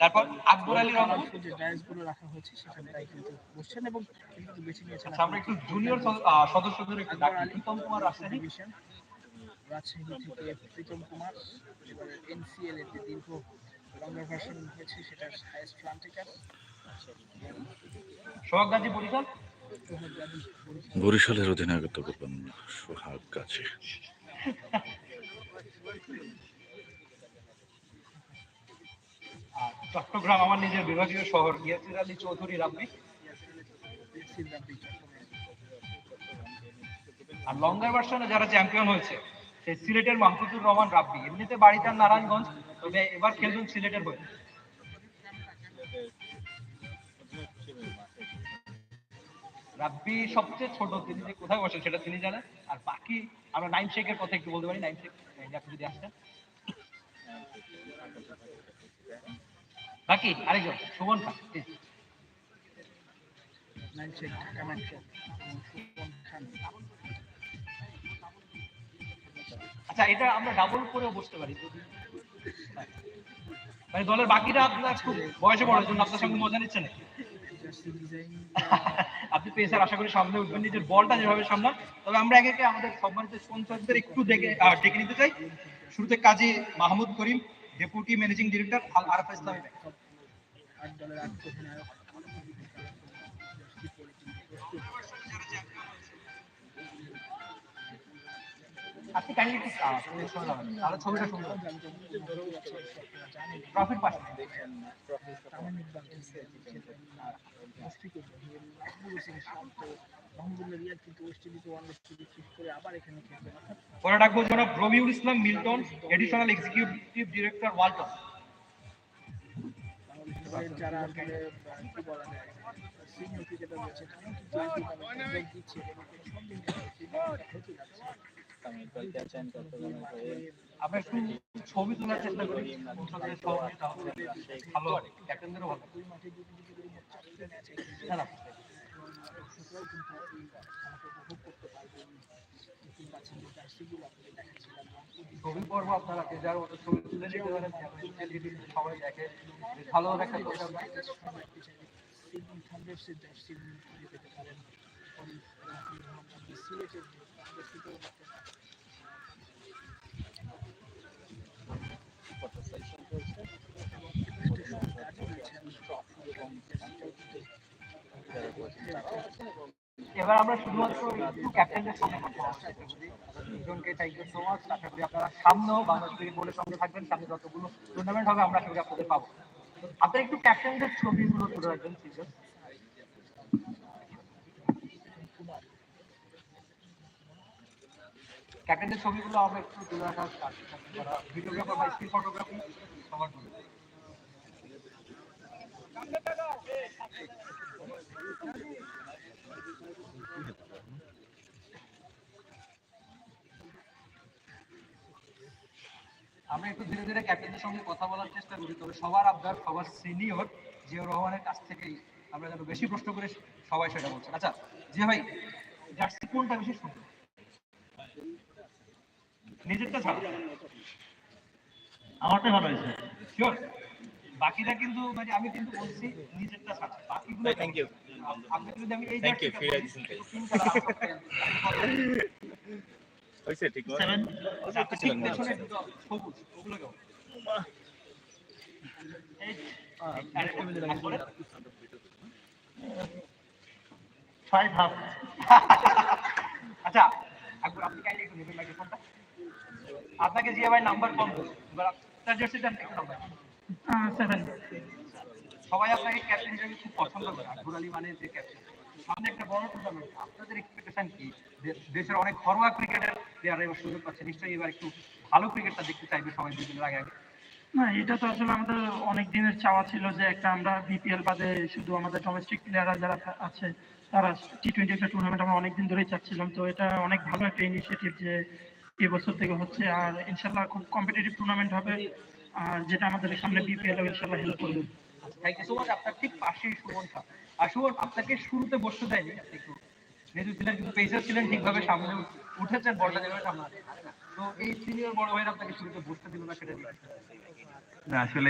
তারপর আকবর আলী আজকে যে ডায়াসগুলো রাখা হয়েছে সেখানে তাই কিন্তু বসছেন এবং কিন্তু বেছে নিয়েছেন আচ্ছা, আমরা একটু জুনিয়র সদস্যদের একটু ডাকি। প্রীতম কুমার রাজশাহী। রাজশাহী থেকে প্রীতম কুমার এবারে এনসিএল এর যে দীর্ঘ লঙ্গার ভার্সন হয়েছে সেটার highest run taker Sohag Gazi Barishal. Gazi বরিশালের অধিনায়কত্ব করবেন সোহাগ গাছে চট্টগ্রাম আমার নিজের বিভাগীয় শহর ইয়াসির আলী চৌধুরী রাব্বি আর লঙ্গার ভার্সনে যারা চ্যাম্পিয়ন হয়েছে, সেই সিলেটের মাহফুজুর রহমান রাব্বি। এমনিতে বাড়ি তার নারায়ণগঞ্জ, তবে এবার খেলবেন সিলেটের হয়ে। রাব্বি সবচেয়ে ছোট, তিনি যে কোথায় বসেন সেটা তিনি জানেন। আর বাকি, আমরা নাইম শেখের কথা একটু বলতে পারি। নাইম শেখ যদি আসেন বাকি মেট্রো এবং সুমন খান আচ্ছা এটা আমরা ডাবল করেও বসতে পারি। মানে দলের বাকিরা আপনার খুব বয়সে বড় জন্য আপনার সঙ্গে মজা নিচ্ছে না। আপনি পেসার, আশা করি সামনে উঠবেন, নিজের বলটা যেভাবে সামলান। তবে আমরা একে আমাদের সম্মানিত স্পন্সরদের একটু দেখে ডেকে নিতে চাই। শুরুতে Kazi Mahmud Karim deputy managing director Al Arafah Islami bank আপনি কাইন্ডলি একটু তাহলে ছবিটা সুন্দর। প্রফিট তামিম ইকবাল আর মুশফিকুর রহিম আব্দুল হোসেন শান্ত মাহমুদুল্লাহ রিয়াদ কিন্তু ওয়েস্ট ইন্ডিজে ওয়ান সিরিজ শেষ করে আবার এখানে খেলবেন পরে ডাকবো জনাব Robiul Islam Milton additional executive director Walton. বাংলাদেশের যারা আসলে কি বলা যায় সিনিয়র ক্রিকেটার রয়েছে তারাও কিন্তু এই টুর্নামেন্টে দিচ্ছে এবং সব মিলিয়ে টুর্নামেন্টটা হতে যাচ্ছে। আমরা একটু ছবি তোলার চেষ্টা করি। ভালো ছবি পর্ব আপনারা যার মতো ছবি তুলে নিতে পারেন সবাই দেখে ভালো একটা প্রোগ্রাম। এবং এবার আমরা শুধুমাত্র একটু ক্যাপ্টেনদের সঙ্গে করি দুজনকে থ্যাংক ইউ সো মাচ আশা করি আপনারা সামনেও বাংলাদেশ ক্রিকেট বোর্ডের সঙ্গে থাকবেন। সামনে যতগুলো টুর্নামেন্ট হবে, আমরা সেগুলো আপনাদের পাবো। আপনারা একটু ক্যাপ্টেনদের ছবিগুলো তুলে রাখবেন প্লিজ ক্যাপ্টেনদের ছবিগুলো আমরা একটু তুলে রাখার করি। ভিডিওগ্রাফার বা স্টিল ফটোগ্রাফি সবার জন্য। আমরা একটু ধীরে ধীরে ক্যাপ্টেনদের সঙ্গে কথা বলার চেষ্টা করি তবে সবার আবদার সবার সিনিয়র জিয়াউর রহমানের কাছ থেকেই আমরা যেন বেশি প্রশ্ন করে সবাই সেটা বলছেন আচ্ছা জিয়া ভাই জার্সি কোনটা বেশি সুন্দর? নিজেরটা ছাড়া। আমারটাই ভালো হয়েছে। শিওর বাকিরা কিন্তু মানে আমি কিন্তু বলছি নিজেরটা ছাড়া। বাকিগুলো থ্যাংক ইউ আপনি যদি আমি এই you, জার্সিটা ফিরে হয়েছে? ঠিক আচ্ছা? ফাইভ হাফ আচ্ছা আপনি কাইন্ডলি একটু নেবেন মাইক্রোফোনটা আপনাকে জিয়া ভাই নাম্বার কম। একটু নাম্বার সেভেন সবাই আপনাকে ক্যাপ্টেন হিসেবে খুব পছন্দ করে। আকবর আলী মানে যে ক্যাপ্টেন সামনে একটা বড় টুর্নামেন্ট আপনাদের এক্সপেকটেশন কি? দেশের অনেক ঘরোয়া ক্রিকেটের প্লেয়াররা এবার সুযোগ পাচ্ছে। নিশ্চয়ই এবার একটু ভালো ক্রিকেটটা দেখতে চাইবে সবাই দুই দিনের আগে আগে। না এটা তো আসলে আমাদের অনেক দিনের চাওয়া ছিল যে একটা আমরা বিপিএল বাদে শুধু আমাদের ডোমেস্টিক প্লেয়াররা যারা আছে তারা টি টোয়েন্টি একটা টুর্নামেন্ট আমরা অনেকদিন ধরেই চাচ্ছিলাম। তো এটা অনেক ভালো একটা ইনিশিয়েটিভ যে এবছর থেকে হচ্ছে। আর ইনশাল্লাহ খুব কম্পিটিটিভ টুর্নামেন্ট হবে। আর যেটা আমাদের সামনে বিপিএল ইনশাল্লাহ হেল্প করবে। থ্যাংক ইউ সো মাচ আপনার ঠিক পাশেই সুমন আর সুমন আপনাকে শুরুতে বসতে দেয়নি। আপনি একটু যেহেতু ছিলেন কিন্তু পেসার ছিলেন ঠিকভাবে সামনে উঠ- উঠেছেন, বলটা যেভাবে সামনে তো এই সিনিয়র বড় ভাইরা আপনাকে শুরুতে বুঝতে দিল না, সেটা না, আসলে